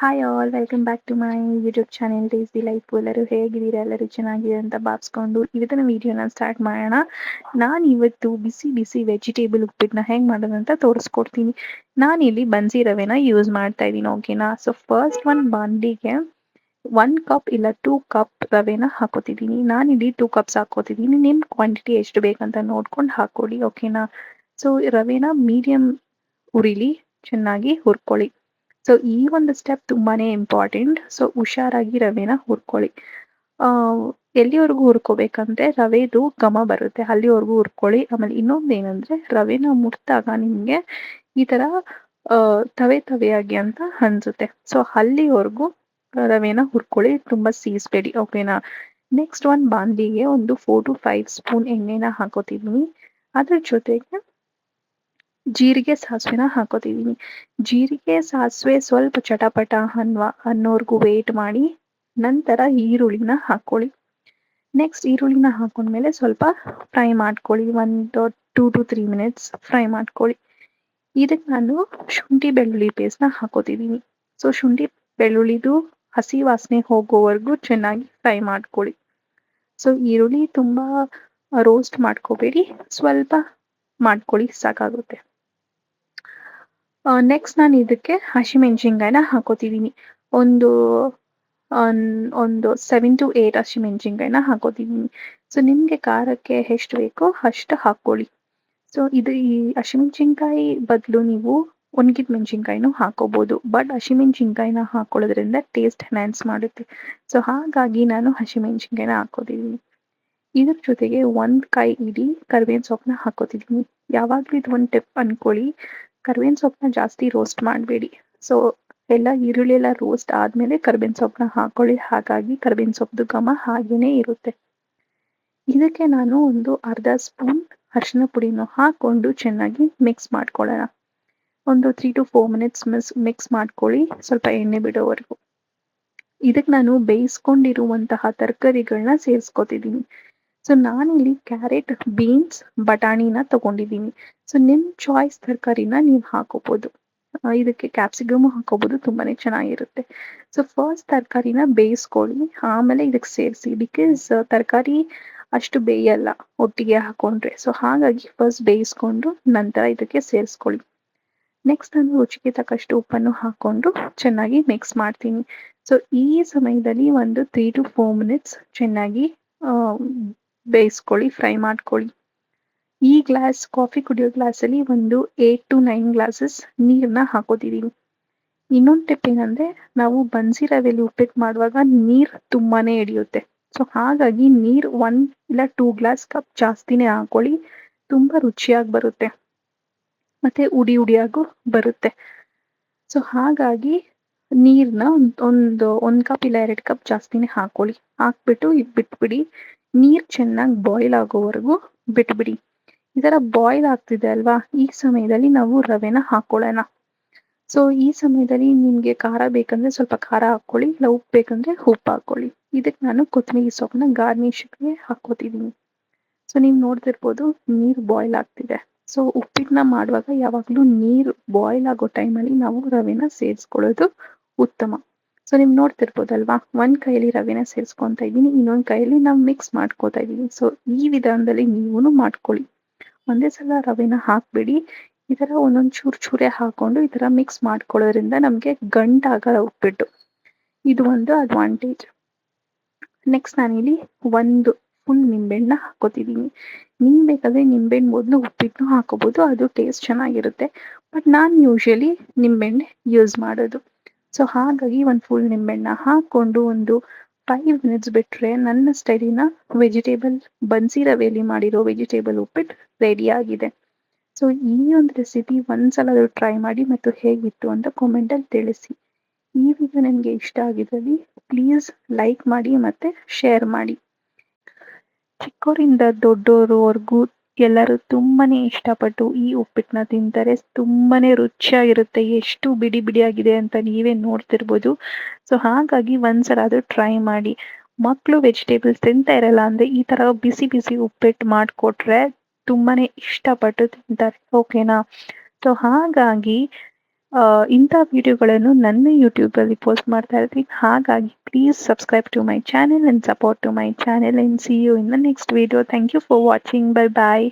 Hi all welcome back to my YouTube channel tasty life ಎಲ್ಲರೂ ಹೇಗಿದ್ದೀರಾ? ಎಲ್ಲರೂ ಚೆನ್ನಾಗಿದೆ ಅಂತ ಭಾವಿಸ್ಕೊಂಡು ಇವತ್ತಿನ ವಿಡಿಯೋನ ಸ್ಟಾರ್ಟ್ ಮಾಡೋಣ. ನಾನು ಇವತ್ತು ಬಿಸಿ ಬಿಸಿ ವೆಜಿಟೇಬಲ್ ಉಪ್ಪಿಟ್ಟನ್ನ ಹೆಂಗೆ ಮಾಡೋದಂತ ತೋರಿಸ್ಕೊಡ್ತೀನಿ. ನಾನಿಲ್ಲಿ ಬನ್ಸಿ ರವೆನ ಯೂಸ್ ಮಾಡ್ತಾ ಇದ್ದೀನಿ ಓಕೆನಾ ಸೊ ಫಸ್ಟ್ ಒಂದು ಬಾಂಡಿಗೆ ಒನ್ ಕಪ್ ಇಲ್ಲ ಟೂ ಕಪ್ ರವೆನ ಹಾಕೋತಿದ್ದೀನಿ. ಇಲ್ಲಿ ಟೂ ಕಪ್ಸ್ ಹಾಕೋತಿದ್ದೀನಿ. ನಿಮ್ಮ ಕ್ವಾಂಟಿಟಿ ಎಷ್ಟು ಬೇಕಂತ ನೋಡ್ಕೊಂಡು ಹಾಕೊಳ್ಳಿ ಓಕೆನಾ ಸೊ ರವೆನ ಮೀಡಿಯಮ್ ಉರಿಲಿ, ಚೆನ್ನಾಗಿ ಹುರ್ಕೊಳ್ಳಿ. ಸೊ ಈ ಒಂದು ಸ್ಟೆಪ್ ತುಂಬಾನೇ ಇಂಪಾರ್ಟೆಂಟ್ ಸೊ ಹುಷಾರಾಗಿ ರವೆನ ಹುರ್ಕೊಳ್ಳಿ. ಎಲ್ಲಿವರೆಗೂ ಹುರ್ಕೋಬೇಕಂದ್ರೆ ರವೆದು ಘಮ ಬರುತ್ತೆ. ಅಲ್ಲಿವರೆಗೂ ಹುರ್ಕೊಳ್ಳಿ. ಆಮೇಲೆ ಇನ್ನೊಂದು ಏನಂದ್ರೆ ರವೆನ ಮುಟ್ದಾಗ ನಿಮಗೆ ಈ ತರ ತವೆ ತವೆಯಾಗಿ ಅಂತ ಅನ್ಸುತ್ತೆ. ಸೊ ಅಲ್ಲಿವರೆಗೂ ರವೆನ ಹುರ್ಕೊಳ್ಳಿ. ತುಂಬಾ ಸೀಸ್ಬೇಡಿ. ಓಕೆನಾ ನೆಕ್ಸ್ಟ್ ಒಂದು ಬಾಂಡಿಗೆ ಒಂದು ಫೋರ್ ಟು ಫೈವ್ ಸ್ಪೂನ್ ಎಣ್ಣೆನ ಹಾಕೋತಿದ್ದೀನಿ ಅದ್ರ ಜೊತೆಗೆ ಜೀರಿಗೆ ಸಾಸಿವೆನ ಹಾಕೋತಿದ್ದೀನಿ ಜೀರಿಗೆ ಸಾಸಿವೆ ಸ್ವಲ್ಪ ಚಟಪಟ ಅನ್ನುವ ಅನ್ನೋರ್ಗು ವೇಟ್ ಮಾಡಿ ನಂತರ ಈರುಳ್ಳಿನ ಹಾಕ್ಕೊಳ್ಳಿ ನೆಕ್ಸ್ಟ್ ಈರುಳ್ಳಿನ ಹಾಕೊಂಡ್ಮೇಲೆ ಸ್ವಲ್ಪ ಫ್ರೈ ಮಾಡ್ಕೊಳ್ಳಿ. ಒಂದು two to three minutes fry ಮಾಡ್ಕೊಳ್ಳಿ. ಇದಕ್ಕೆ ನಾನು ಶುಂಠಿ ಬೆಳ್ಳುಳ್ಳಿ ಪೇಸ್ಟ್ನ ಹಾಕೋತಿದ್ದೀನಿ ಸೊ ಶುಂಠಿ ಬೆಳ್ಳುಳ್ಳಿದು ಹಸಿ ವಾಸನೆ ಹೋಗೋವರೆಗೂ ಚೆನ್ನಾಗಿ ಫ್ರೈ ಮಾಡ್ಕೊಳ್ಳಿ. ಸೊ ಈರುಳ್ಳಿ ತುಂಬ ರೋಸ್ಟ್ ಮಾಡ್ಕೋಬೇಡಿ. ಸ್ವಲ್ಪ ಮಾಡ್ಕೊಳ್ಳಿ ಸಾಕಾಗುತ್ತೆ. ನೆಕ್ಸ್ಟ್ ನಾನು ಇದಕ್ಕೆ ಹಸಿಮೆಣಸಿನ್ಕಾಯಿನ ಹಾಕೋತಿದ್ದೀನಿ ಒಂದು ಒಂದು ಸೆವೆನ್ ಟು ಏಟ್ ಹಸಿಮೆಣಸಿನ್ಕಾಯಿನ ಹಾಕೋತಿದ್ದೀನಿ ಸೊ ನಿಮಗೆ ಖಾರಕ್ಕೆ ಎಷ್ಟು ಬೇಕೋ ಅಷ್ಟು ಹಾಕ್ಕೊಳ್ಳಿ. ಸೊ ಇದು ಈ ಹಸಿಮೆಣಸಿನ್ಕಾಯಿ ಬದಲು ನೀವು ಒಣಗಿದ ಮೆಣಸಿನ್ಕಾಯಿನೂ ಹಾಕೋಬಹುದು ಬಟ್ ಹಸಿಮೆಣಸಿನ್ಕಾಯಿನ ಹಾಕೊಳ್ಳೋದ್ರಿಂದ ಟೇಸ್ಟ್ ಎನ್ಹಾನ್ಸ್ ಮಾಡುತ್ತೆ. ಸೊ ಹಾಗಾಗಿ ನಾನು ಹಸಿಮೆಣಸಿನ್ಕಾಯಿನ ಹಾಕೋತಿದ್ದೀನಿ ಇದ್ರ ಜೊತೆಗೆ ಒಂದು ಕಾಯಿ ಇಡೀ ಕರಿಬೇವಿನ ಸೊಪ್ಪನ್ನ ಹಾಕೋತಿದ್ದೀನಿ ಯಾವಾಗಲೂ ಇದು ಒಂದು ಟಿಪ್ ಅನ್ಕೊಳ್ಳಿ. ಕರ್ಬೇವಿನ ಸೊಪ್ಪನ್ನ ಜಾಸ್ತಿ ರೋಸ್ಟ್ ಮಾಡಬೇಡಿ. ಸೊ ಎಲ್ಲ ಈರುಳ್ಳಿ ಎಲ್ಲ ರೋಸ್ಟ್ ಆದ್ಮೇಲೆ ಕರ್ಬೇವಿನ ಸೊಪ್ಪನ್ನ ಹಾಕೊಳ್ಳಿ. ಹಾಗಾಗಿ ಕರ್ಬೇವಿನ ಸೊಪ್ಪು ಘಮ ಹಾಗೇನೇ ಇರುತ್ತೆ. ಇದಕ್ಕೆ ನಾನು ಒಂದು ಅರ್ಧ ಸ್ಪೂನ್ ಅರಿಶಿನ ಪುಡಿನೂ ಹಾಕೊಂಡು ಚೆನ್ನಾಗಿ ಮಿಕ್ಸ್ ಮಾಡ್ಕೊಳ್ಳೋಣ. ಒಂದು three to four minutes miss mix ಮಾಡ್ಕೊಳ್ಳಿ. ಸ್ವಲ್ಪ ಎಣ್ಣೆ ಬಿಡೋವರೆಗೂ. ಇದಕ್ಕೆ ನಾನು ಬೇಯಿಸ್ಕೊಂಡಿರುವಂತಹ ತರಕಾರಿಗಳನ್ನ ಸೇರಿಸ್ಕೊತಿದ್ದೀನಿ. ಸೊ ನಾನಿಲ್ಲಿ ಕ್ಯಾರೆಟ್ ಬೀನ್ಸ್ ಬಟಾಣಿನ ತಗೊಂಡಿದ್ದೀನಿ. ಸೊ ನಿಮ್ಮ ಚಾಯ್ಸ್ ತರಕಾರಿನ ನೀವು ಹಾಕೋಬಹುದು ಇದಕ್ಕೆ ಕ್ಯಾಪ್ಸಿಕಮ್ ಹಾಕೋಬಹುದು ತುಂಬಾನೇ ಚೆನ್ನಾಗಿರುತ್ತೆ. ಸೊ ಫಸ್ಟ್ ತರಕಾರಿನ ಬೇಯಿಸ್ಕೊಳ್ಳಿ. ಆಮೇಲೆ ಇದಕ್ಕೆ ಸೇರಿಸಿ. ಬಿಕಾಸ್ ತರಕಾರಿ ಅಷ್ಟು ಬೇಯಲ್ಲ, ಒಟ್ಟಿಗೆ ಹಾಕೊಂಡ್ರೆ. ಸೊ ಹಾಗಾಗಿ ಫಸ್ಟ್ ಬೇಯಿಸ್ಕೊಂಡು ನಂತರ ಇದಕ್ಕೆ ಸೇರಿಸ್ಕೊಳ್ಳಿ. ನೆಕ್ಸ್ಟ್ ನಾನು ರುಚಿಗೆ ತಕ್ಕಷ್ಟು ಉಪ್ಪನ್ನು ಹಾಕೊಂಡು ಚೆನ್ನಾಗಿ ಮಿಕ್ಸ್ ಮಾಡ್ತೀನಿ. ಸೊ ಈ ಸಮಯದಲ್ಲಿ ಒಂದು ತ್ರೀ ಟು ಫೋರ್ ಮಿನಿಟ್ಸ್ ಚೆನ್ನಾಗಿ ಬೇಯಿಸ್ಕೊಳ್ಳಿ, ಫ್ರೈ ಮಾಡ್ಕೊಳ್ಳಿ. ಈ ಗ್ಲಾಸ್, ಕಾಫಿ ಕುಡಿಯೋ ಗ್ಲಾಸಲ್ಲಿ ಒಂದು ಏಟ್ ಟು ನೈನ್ ಗ್ಲಾಸಸ್ ನೀರನ್ನ ಹಾಕೋತಿದ್ದೀನಿ ಇನ್ನೊಂದು ಟಿಪ್ ಏನಂದ್ರೆ, ನಾವು ಬನ್ಸಿ ರವೆಯಲ್ಲಿ ಉಪ್ಪಿಟ್ಟು ಮಾಡುವಾಗ ನೀರು ತುಂಬಾನೇ ಹಿಡಿಯುತ್ತೆ. ಸೊ ಹಾಗಾಗಿ ನೀರು ಒನ್ ಇಲ್ಲ ಟೂ ಗ್ಲಾಸ್ ಕಪ್ ಜಾಸ್ತಿನೇ ಹಾಕೊಳ್ಳಿ, ತುಂಬಾ ರುಚಿಯಾಗಿ ಬರುತ್ತೆ. ಮತ್ತೆ ಉಡಿ ಉಡಿಯಾಗೂ ಬರುತ್ತೆ. ಸೊ ಹಾಗಾಗಿ ನೀರನ್ನ ಒಂದು ಒಂದು ಕಪ್ ಇಲ್ಲ ಎರಡು ಕಪ್ ಜಾಸ್ತಿನೇ ಹಾಕೊಳ್ಳಿ. ಹಾಕ್ಬಿಟ್ಟು ಬಿಟ್ಬಿಡಿ. ನೀರ್ ಚೆನ್ನಾಗಿ ಬಾಯ್ಲ್ ಆಗೋವರೆಗೂ ಬಿಟ್ಬಿಡಿ. ಈ ಥರ ಬಾಯ್ಲ್ ಆಗ್ತಿದೆ ಅಲ್ವಾ? ಈ ಸಮಯದಲ್ಲಿ ನಾವು ರವೆನ ಹಾಕೊಳ್ಳೋಣ. ಸೊ ಈ ಸಮಯದಲ್ಲಿ ನಿಮಗೆ ಖಾರ ಬೇಕಂದ್ರೆ ಸ್ವಲ್ಪ ಖಾರ ಹಾಕೊಳ್ಳಿ ಇಲ್ಲ ಉಪ್ಪು ಬೇಕಂದ್ರೆ ಉಪ್ಪು ಹಾಕೊಳ್ಳಿ ಇದಕ್ಕೆ ನಾನು ಕೊತ್ತಂಬರಿ ಸೊಪ್ಪನ್ನ ಗಾರ್ನಿಶ್ಗೆ ಹಾಕೋತಿದ್ದೀನಿ ಸೊ ನೀವು ನೋಡ್ತಿರ್ಬೋದು ನೀರು ಬಾಯ್ಲ್ ಆಗ್ತಿದೆ. ಸೊ ಉಪ್ಪಿಟ್ಟನ್ನ ಮಾಡುವಾಗ ಯಾವಾಗಲೂ ನೀರು ಬಾಯ್ಲ್ ಆಗೋ ಟೈಮಲ್ಲಿ ನಾವು ರವೆನ ಸೇರಿಸ್ಕೊಳ್ಳೋದು ಉತ್ತಮ. ಸೊ ನೀವು ನೋಡ್ತಿರ್ಬೋದಲ್ವಾ? ಒಂದ್ ಕೈಯಲ್ಲಿ ರವೆನ ಸೇರ್ಸ್ಕೊತ ಇದ್ದೀನಿ, ಇನ್ನೊಂದು ಕೈಯಲ್ಲಿ ನಾವು ಮಿಕ್ಸ್ ಮಾಡ್ಕೋತಾ ಇದ್ದೀನಿ ಸೊ ಈ ವಿಧಾನದಲ್ಲಿ ನೀವು ಮಾಡ್ಕೊಳ್ಳಿ. ಒಂದೇ ಸಲ ರವೆನ ಹಾಕ್ಬಿಡಿ. ಈ ತರ ಒಂದೊಂದು ಚೂರು ಚೂರೆ ಹಾಕೊಂಡು ಈ ತರ ಮಿಕ್ಸ್ ಮಾಡ್ಕೊಳ್ಳೋದ್ರಿಂದ ನಮಗೆ ಗಂಟಾಗಲ್ಲ ಉಪ್ಪಿಟ್ಟು. ಇದು ಒಂದು ಅಡ್ವಾಂಟೇಜ್ ನೆಕ್ಸ್ಟ್ ನಾನಿಲ್ಲಿ ಒಂದು ಫುಲ್ ನಿಂಬೆಹಣ್ಣ ಹಾಕೋತಿದ್ದೀನಿ ನಿಮ್ ಬೇಕಾದ್ರೆ ನಿಂಬೆಹಣ್ಣು ಮೊದಲು ಉಪ್ಪಿಟ್ಟು ಹಾಕೋಬಹುದು ಅದು ಟೇಸ್ಟ್ ಚೆನ್ನಾಗಿರುತ್ತೆ. ಬಟ್ ನಾನು ಯೂಶ್ವಲಿ ನಿಂಬೆಹಣ್ಣೆ ಯೂಸ್ ಮಾಡೋದು. ಸೊ ಹಾಗಾಗಿ ಒಂದು ಫುಲ್ ನಿಂಬೆಹಣ್ಣ ಹಾಕ್ಕೊಂಡು ಒಂದು ಫೈವ್ ಮಿನಿಟ್ಸ್ ಬಿಟ್ಟರೆ ನನ್ನ ಸ್ಟೈಲಿನ ವೆಜಿಟೇಬಲ್ ಬನ್ಸಿ ರವೆಯಲ್ಲಿ ಮಾಡಿರೋ ವೆಜಿಟೇಬಲ್ ಉಪ್ಪಿಟ್ಟು ರೆಡಿ ಆಗಿದೆ. ಸೊ ಈ ಒಂದು ರೆಸಿಪಿ ಒಂದ್ಸಲ ಟ್ರೈ ಮಾಡಿ ಮತ್ತು ಹೇಗಿತ್ತು ಅಂತ ಕಾಮೆಂಟಲ್ಲಿ ತಿಳಿಸಿ. ಈ ವಿಡಿಯೋ ನಿಮಗೆ ಇಷ್ಟ ಆಗಿದ್ದಲ್ಲಿ ಪ್ಲೀಸ್ ಲೈಕ್ ಮಾಡಿ ಮತ್ತೆ ಶೇರ್ ಮಾಡಿ. ಚಿಕ್ಕೋರಿಂದ ದೊಡ್ಡೋರವರೆಗೂ ಎಲ್ಲರೂ ತುಂಬಾನೇ ಇಷ್ಟಪಟ್ಟು ಈ ಉಪ್ಪಿಟ್ಟನ್ನ ತಿಂತಾರೆ. ತುಂಬಾನೇ ರುಚಿಯಾಗಿರುತ್ತೆ. ಎಷ್ಟು ಬಿಡಿ ಬಿಡಿಯಾಗಿದೆ ಅಂತ ನೀವೇ ನೋಡ್ತಿರ್ಬೋದು. ಸೊ ಹಾಗಾಗಿ ಒಂದ್ಸಲ ಅದು ಟ್ರೈ ಮಾಡಿ. ಮಕ್ಕಳು ವೆಜಿಟೇಬಲ್ಸ್ ತಿಂತಾ ಇರಲ್ಲ ಅಂದ್ರೆ ಈ ತರ ಬಿಸಿ ಬಿಸಿ ಉಪ್ಪಿಟ್ಟು ಮಾಡಿಕೊಟ್ರೆ ತುಂಬಾನೇ ಇಷ್ಟಪಟ್ಟು ತಿಂತಾರೆ. ಓಕೆನಾ ಸೊ ಹಾಗಾಗಿ ಇಂಥ ವಿಡಿಯೋಗಳನ್ನು ನನ್ನ ಯೂಟ್ಯೂಬಲ್ಲಿ ಪೋಸ್ಟ್ ಮಾಡ್ತಾ ಇರ್ತೀನಿ. ಹಾಗಾಗಿ please subscribe to my channel and support to my channel and see you in the next video thank you for watching bye bye